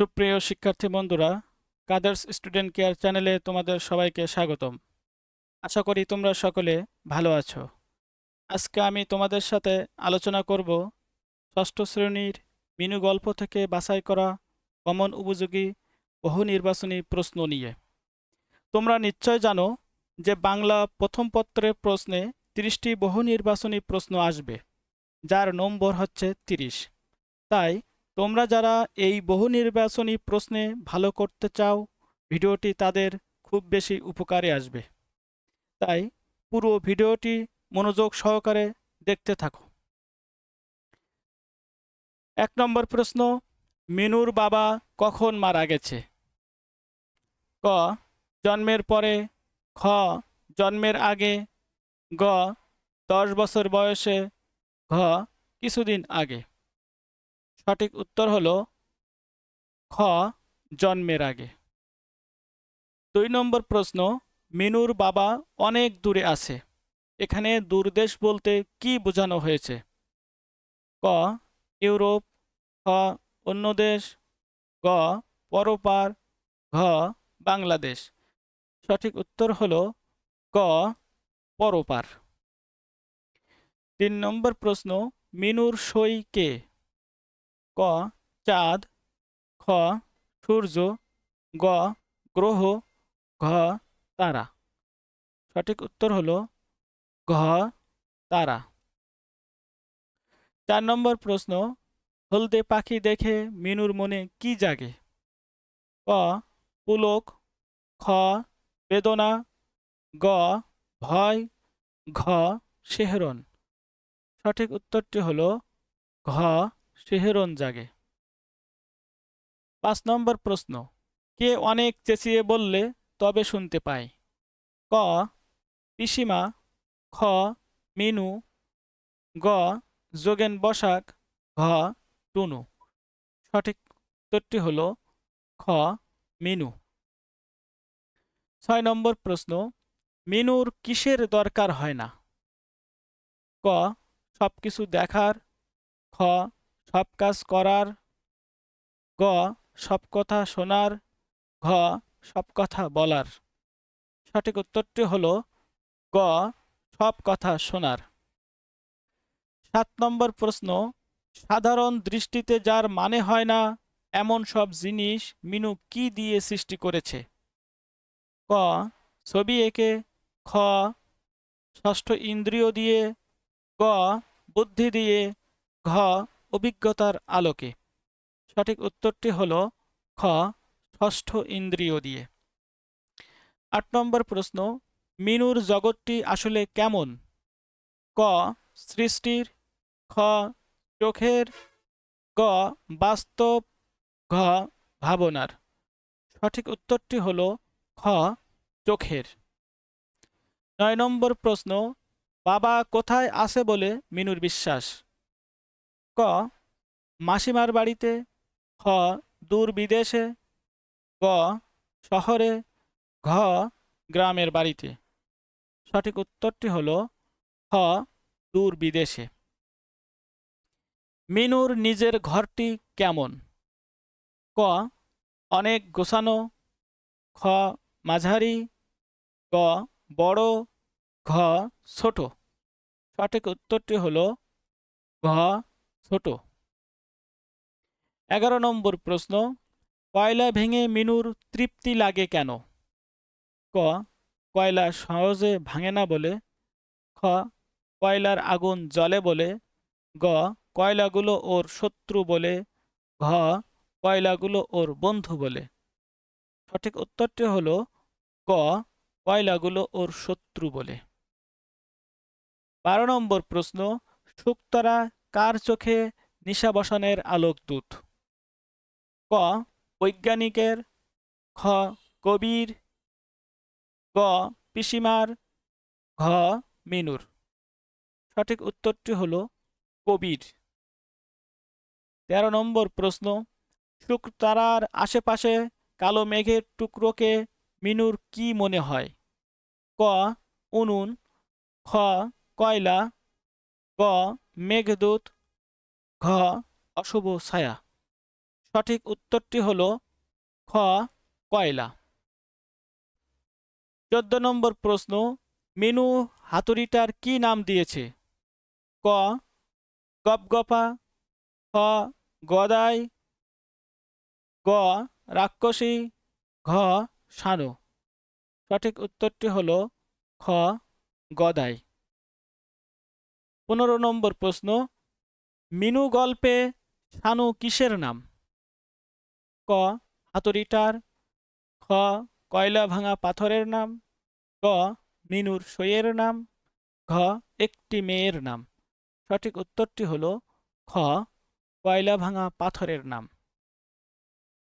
সুপ্রিয় শিক্ষার্থী বন্ধুরা কাদার্স স্টুডেন্ট কেয়ার চ্যানেলে তোমাদের সবাইকে স্বাগতম। আশা করি তোমরা সকলে ভালো আছো। আজকে আমি তোমাদের সাথে আলোচনা করব ষষ্ঠ শ্রেণির মিনু গল্প থেকে বাছাই করা কমন উপযোগী বহু নির্বাচনী প্রশ্ন নিয়ে। তোমরা নিশ্চয় জানো যে বাংলা প্রথম পত্রের প্রশ্নে তিরিশটি বহু নির্বাচনী প্রশ্ন আসবে, যার নম্বর হচ্ছে তিরিশ। তাই তোমরা যারা এই বহু নির্বাচনী প্রশ্নে ভালো করতে চাও, ভিডিওটি তাদের খুব বেশি উপকারে আসবে। তাই পুরো ভিডিওটি মনোযোগ সহকারে দেখতে থাকো। এক নম্বর প্রশ্ন, মিনুর বাবা কখন মারা গেছে? ক, জন্মের পরে, খ, জন্মের আগে, গ, দশ বছর বয়সে, ঘ, কিছুদিন আগে। সঠিক উত্তর হল খ, জন্মের আগে। দুই নম্বর প্রশ্ন, মিনুর বাবা অনেক দূরে আছে। এখানে দূরদেশ বলতে কি বোঝানো হয়েছে? ক, ইউরোপ, খ, অন্য দেশ, গ, পরপার, ঘ, বাংলাদেশ। সঠিক উত্তর হল ক, পরপার। তিন নম্বর প্রশ্ন, মিনুর সই কে? ক, চাঁদ, খ, সূর্য, গ, গ্রহ, ঘ, তারা। সঠিক উত্তর হলো ঘ, তারা। চার নম্বর প্রশ্ন, হলদে পাখি দেখে মিনুর মনে কি জাগে? ক, পুলক, খ, বেদনা, গ, ভয়, ঘ শেহরন সঠিক উত্তরটি হলো ঘ শিহরণ জাগে। পাঁচ নম্বর প্রশ্ন, কে অনেক চেঁচিয়ে বললে তবে শুনতে পায়? ক, পিসিমা, খ, মিনু, গ, যোগেন বসাক, ঘ, টুনু। সঠিক উত্তরটি হল খ, মিনু। ছয় নম্বর প্রশ্ন, মিনুর কিসের দরকার হয় না? ক সব কিছু দেখার। খ সব কাজ করার, গ, সব কথা শোনার, ঘ, সব কথা বলার। সঠিক উত্তরটি হল গ, সব কথা শোনার। সাত নম্বর প্রশ্ন, সাধারণ দৃষ্টিতে যার মানে হয় না, এমন সব জিনিস মিনু কি দিয়ে সৃষ্টি করেছে? ক, ছবি এঁকে, খ, ষষ্ঠ ইন্দ্রিয় দিয়ে, গ, বুদ্ধি দিয়ে, ঘ অভিজ্ঞতার আলোকে। সঠিক উত্তরটি হল খ, ষষ্ঠ ইন্দ্রিয় দিয়ে। আট নম্বর প্রশ্ন, মিনুর জগৎটি আসলে কেমন? ক, সৃষ্টির। খ, চোখের। গ, বাস্তব। ঘ, ভাবনার। সঠিক উত্তরটি হল খ, চোখের। নয় নম্বর প্রশ্ন, বাবা কোথায় আছে বলে মিনুর বিশ্বাস? ক, মাসিমার বাড়িতে, খ, দূর বিদেশে, গ, শহরে, ঘ, গ্রামের বাড়িতে। সঠিক উত্তরটি হল খ, দূর বিদেশে। মিনুর নিজের ঘরটি কেমন? ক, অনেক গোছানো। খ, মাঝারি। গ, বড়। ঘ, ছোট। সঠিক উত্তরটি হল ঘ ছোট। এগারো নম্বর প্রশ্ন, কয়লা ভেঙে মিনুর তৃপ্তি লাগে কেন? ক, কয়লা সহজে ভাঙে না বলে। খ, কয়লার আগুন জ্বলে বলে। গ, কয়লাগুলো ওর শত্রু বলে। ঘ, কয়লাগুলো ওর বন্ধু বলে। সঠিক উত্তরটি হল ক, কয়লাগুলো ওর শত্রু বলে। বারো নম্বর প্রশ্ন, শুক্তারা কার চোখে নিশা বসানের আলোকদূত ক, বৈজ্ঞানিকের। খ, কবির। গ, পিসিমার। ঘ, মিনুর। সঠিক উত্তরটি হল কবির। তেরো নম্বর প্রশ্ন শুক্তারার আশেপাশে কালো মেঘের টুকরোকে মিনুর কি মনে হয়? ক, উনুন। খ, কয়লা। গ মেঘদূত, ঘ, অশুভ ছায়া। সঠিক উত্তরটি হল খ, কয়লা। চোদ্দ নম্বর প্রশ্ন, মিনু হাতুড়িটার কি নাম দিয়েছে? ক, গপগপা, খ, গদাই, গ, রাক্ষসী, ঘ সানু সঠিক উত্তরটি হল খ, গদাই। পনেরো নম্বর প্রশ্ন, মিনু গল্পে শানু কিসের নাম? ক, হাতুড়িটার, খ, কয়লা ভাঙা পাথরের নাম, গ, মিনুর সইয়ের নাম, ঘ, একটি মেয়ের নাম। সঠিক উত্তরটি হল খ, কয়লা ভাঙা পাথরের নাম।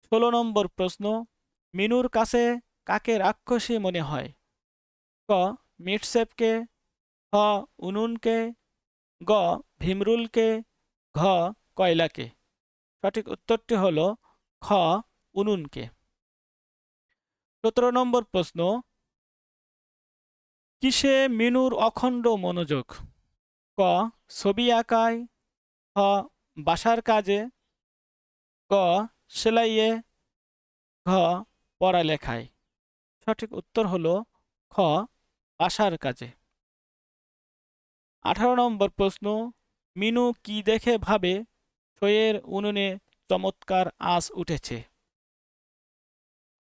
ষোলো নম্বর প্রশ্ন, মিনুর কাছে কাকে রাক্ষসী মনে হয়? ক মিটসেপকে খ, উনুনকে গ, ভীমরুলকে, ঘ, কয়লাকে। সঠিক উত্তরটি হল খ, উনুনকে। সতেরো নম্বর প্রশ্ন, কিসে মিনুর অখণ্ড মনোযোগ? ক, ছবি আঁকায়, খ, বাসার কাজে ক সেলাইয়ে, ঘ, পড়ালেখায়। সঠিক উত্তর হল খ, বাসার কাজে। আঠারো নম্বর প্রশ্ন, মিনু কি দেখে ভাবে ছয়ের উনুনে চমৎকার আঁচ উঠেছে?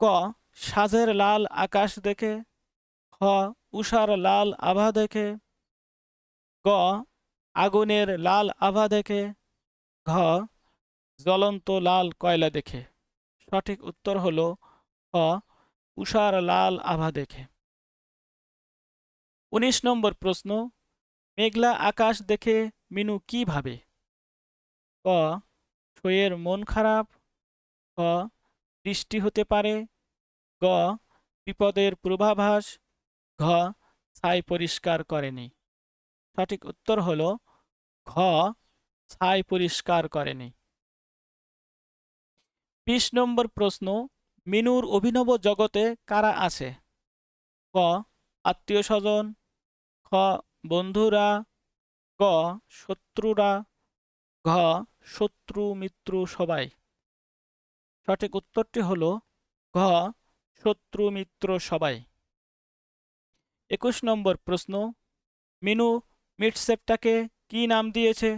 ক, সাজের লাল আকাশ দেখে। খ, উষার লাল আভা দেখে। গ, আগুনের লাল আভা দেখে। ঘ, জ্বলন্ত লাল কয়লা দেখে। সঠিক উত্তর হল খ, উষার লাল আভা দেখে। উনিশ নম্বর প্রশ্ন মেঘলা আকাশ দেখে মিনু কি ভাবে? ক ছয়ের মন খারাপ। ক বৃষ্টি হতে পারে। গ, বিপদের পূর্বাভাস। ঘ, ছাই পরিষ্কার করেনি। সঠিক উত্তর হল ঘ, ছাই পরিষ্কার করেনি। বিশ নম্বর প্রশ্ন, মিনুর অভিনব জগতে কারা আছে? ক, আত্মীয় স্বজন। খ বন্ধুরা, গ, শত্রুরা, ঘ, শত্রু, মিত্র, সবাই। সঠিক উত্তরটি হল ঘ, শত্রু, মিত্র, সবাই। একুশ নম্বর প্রশ্ন, মিনু মিটসেপটাকে কি নাম দিয়েছে?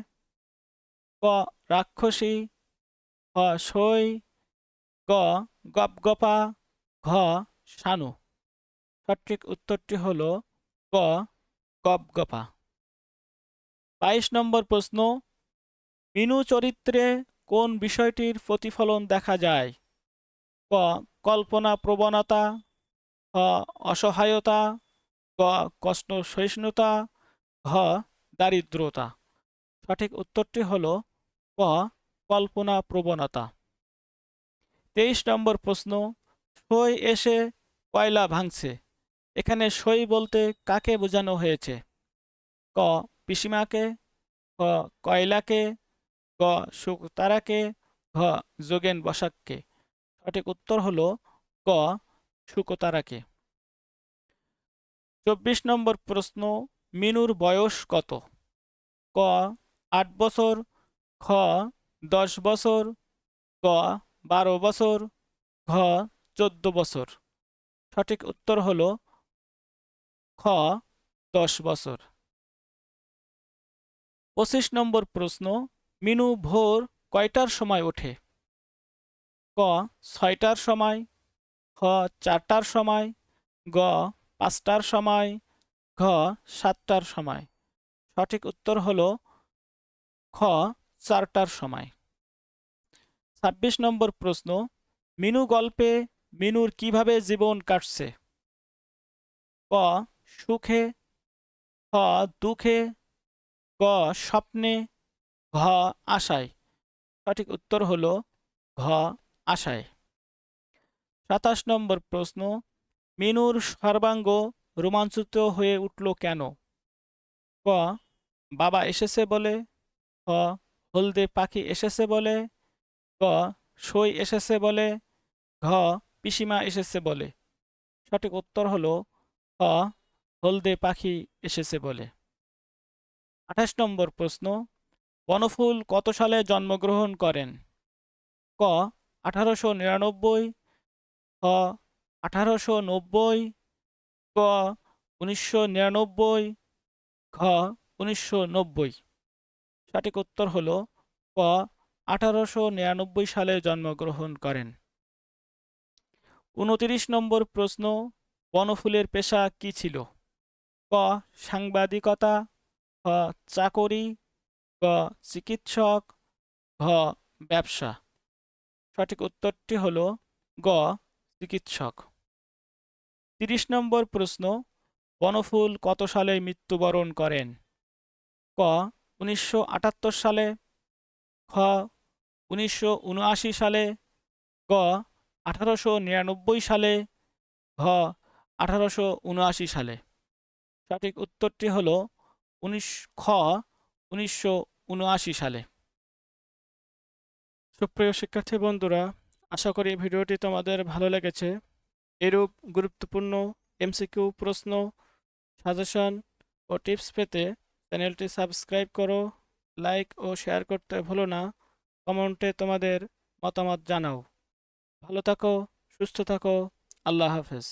ক, রাক্ষসী খ সই, গ, গপগপা, ঘ, শানু। সঠিক উত্তরটি হল ক গপগপা বাইশ নম্বর প্রশ্ন, মিনু চরিত্রে কোন বিষয়টির প্রতিফলন দেখা যায়? ক, কল্পনা প্রবণতা, খ, অসহায়তা, গ, কষ্ট সহিষ্ণুতা, ঘ, দারিদ্রতা। সঠিক উত্তরটি হল ক, কল্পনা প্রবণতা। তেইশ নম্বর প্রশ্ন, সই এসে কয়লা ভাঙছে? এখানে সই বলতে কাকে বোঝানো হয়েছে? ক, পিসিমাকে ক কয়লাকে, গ শুকতারাকে ঘ, যোগেন বসাককে। সঠিক উত্তর হল ক শুকতারাকে চব্বিশ নম্বর প্রশ্ন, মিনুর বয়স কত? ক, আট বছর, খ, দশ বছর, গ, বারো বছর, ঘ, চোদ্দ বছর। সঠিক উত্তর হল খ দশ বছর। পঁচিশ নম্বর প্রশ্ন, মিনু ভোর কয়টার সময় ওঠে? ক, ছয়টার সময় খ চারটার সময়, গ, পাঁচটার সময়, ঘ, সাতটার সময়। সঠিক উত্তর হল খ, চারটার সময়। ছাব্বিশ নম্বর প্রশ্ন, মিনু গল্পে মিনুর কীভাবে জীবন কাটছে? ক সুখে, খ, দুঃখে, গ, স্বপ্নে, ঘ, আশায়। সঠিক উত্তর হল ঘ, আশায়। সাতাশ নম্বর প্রশ্ন, মিনুর সর্বাঙ্গ রোমাঞ্চিত হয়ে উঠল কেন? ক, বাবা এসেছে বলে। খ, হলদে পাখি এসেছে বলে। গ, সই এসেছে বলে। ঘ, পিসিমা এসেছে বলে। সঠিক উত্তর হলো খ হলদে পাখি এসেছে বলে। আঠাশ নম্বর প্রশ্ন, বনফুল কত সালে জন্মগ্রহণ করেন? ক, আঠারোশো নিরানব্বই, খ, আঠারোশো নব্বই, ক, উনিশশো নিরানব্বই, ঘ, উনিশশো নব্বই। সঠিক উত্তর হল ক, আঠারোশো নিরানব্বই সালে জন্মগ্রহণ করেন। উনতিরিশ নম্বর প্রশ্ন, বনফুলের পেশা কি ছিল? ক সাংবাদিকতা, খ চাকরি, গ চিকিৎসক, ঘ ব্যবসা। সঠিক উত্তরটি হল গ, চিকিৎসক। তিরিশ নম্বর প্রশ্ন, বনফুল কত সালে মৃত্যুবরণ করেন? ক, উনিশশো আটাত্তর সালে। খ, উনিশশো উনআশি সালে। গ, আঠারোশো নিরানব্বই সালে। ঘ, আঠারোশো উনআশি সালে। সঠিক উত্তরটি হল উনিশ খ, উনিশশো উনআশি সালে। সুপ্রিয় শিক্ষার্থী বন্ধুরা, আশা করি ভিডিওটি তোমাদের ভালো লেগেছে। এরূপ গুরুত্বপূর্ণ এমসিকিউ প্রশ্ন, সাজেশন ও টিপস পেতে চ্যানেলটি সাবস্ক্রাইব করো, লাইক ও শেয়ার করতে ভুলো না। কমেন্টে তোমাদের মতামত জানাও। ভালো থাকো, সুস্থ থাকো, আল্লাহ হাফেজ।